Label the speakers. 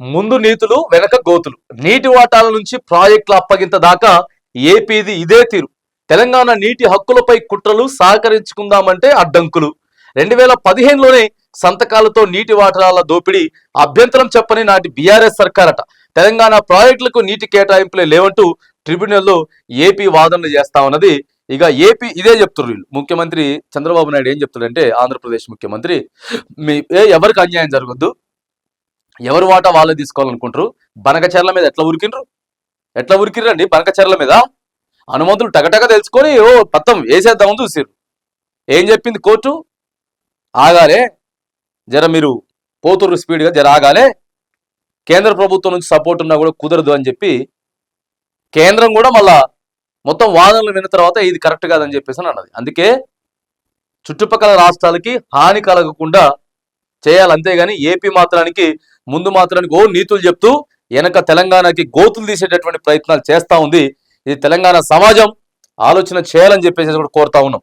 Speaker 1: ముందు నీతులు వెనక గోతులు. నీటి వాటాల నుంచి ప్రాజెక్టుల అప్పగింత దాకా ఏపీది ఇదే తీరు. తెలంగాణ నీటి హక్కులపై కుట్రలు సహకరించుకుందామంటే అడ్డంకులు. రెండు వేల పదిహేనులోనే సంతకాలతో నీటి వాటాల దోపిడీ అభ్యంతరం చెప్పని నాటి బీఆర్ఎస్ సర్కారట. తెలంగాణ ప్రాజెక్టులకు నీటి కేటాయింపులే లేవంటూ ట్రిబ్యునల్లో ఏపీ వాదనలు చేస్తా ఉన్నది. ఇక ఏపీ ఇదే చెప్తున్నారు వీళ్ళు. ముఖ్యమంత్రి చంద్రబాబు నాయుడు ఏం చెప్తాడంటే ఆంధ్రప్రదేశ్ ముఖ్యమంత్రి మీ ఏ ఎవరికి అన్యాయం జరగద్దు. ఎవరు వాటా వాళ్ళు తీసుకోవాలనుకుంటారు? బనకచెర్ల మీద ఎట్లా ఉరికిండ్రు? ఎట్లా ఉరికిరండి బనకచెర్ల మీద? హనుమంతులు టగటగ తెలుసుకొని ఓ పత్తం వేసేద్దామని చూసారు ఏం చెప్పింది కోర్టు? ఆగాలే జర మీరు పోతురు స్పీడ్గా జర ఆగాలే. కేంద్ర ప్రభుత్వం నుంచి సపోర్ట్ ఉన్నా కూడా కుదరదు అని చెప్పి కేంద్రం కూడా మళ్ళా మొత్తం వాదనలు విన్న తర్వాత ఇది కరెక్ట్ కాదని చెప్పేసి అని అన్నది. అందుకే చుట్టుపక్కల రాష్ట్రాలకి హాని కలగకుండా చేయాలి. అంతేగాని ఏపీ మాత్రానికి ముందు మాత్రానికి ఓ నీతులు చెప్తూ వెనక తెలంగాణకి గోతులు తీసేటటువంటి ప్రయత్నాలు చేస్తా ఉంది. ఇది తెలంగాణ సమాజం ఆలోచన చేయాలని చెప్పేసి కూడా కోరుతా ఉన్నాం.